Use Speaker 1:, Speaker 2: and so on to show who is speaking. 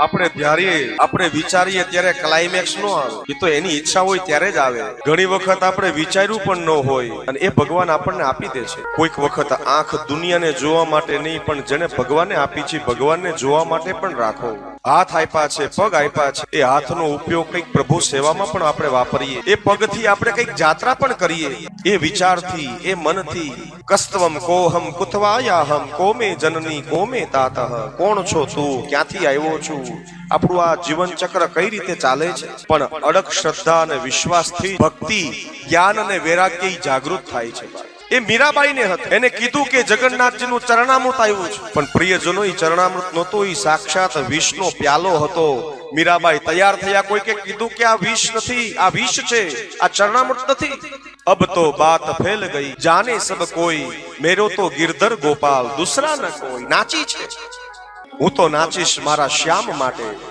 Speaker 1: આપણે ધારીએ આપણે વિચારીએ ત્યારે ક્લાઇમેક્સ નો આવે. એ તો એની ઈચ્છા હોય ત્યારે જ આવે. ઘણી વખત આપણે વિચાર્યું પણ ન હોય અને એ ભગવાન આપણને આપી દે છે. કોઈક વખત આંખ દુનિયાને જોવા માટે નહીં, પણ જેને ભગવાને આપી છે, ભગવાનને જોવા માટે પણ રાખો. હાથ આપ્યા છે, પગ આપ્યા છે. એ હાથનો ઉપયોગ કંઈક પ્રભુ સેવામાં પણ આપણે વાપરીએ. એ પગથી આપણે કંઈક જાત્રા પણ કરીએ. એ વિચારથી, એ મનથી. કસ્તવમ કોહમ કુથવાયાહમ કોમે જનની, કોમે તાતઃ. કોણ છો તું? ક્યાંથી આવ્યો છું? આપણું આ જીવન ચક્ર કઈ રીતે ચાલે છે? પણ અડગ શ્રદ્ધા અને વિશ્વાસથી ભક્તિ, જ્ઞાન અને વૈરાગ્ય જાગૃત થાય છે. એ મીરાબાઈને હતું. એને કીધું કે જગન્નાથજીનું ચરણામૃત આવ્યું છે. પણ પ્રિયજનો એ ચરણામૃત નહોતું એ સાક્ષાત વિષનો પ્યાલો હતો. મીરાબાઈ તૈયાર થયા કોઈ કે કીધું કે આ વિષ નથી, આ વિષ છે, આ ચરણામૃત નથી. અબ તો બાત ફેલ ગઈ, જાને સબ કોઈ, મેરો તો ગિરધર ગોપાલ, દુસરા ન કોઈ, નાચી છે. હું તો નાચીશ મારા શ્યામ માટે.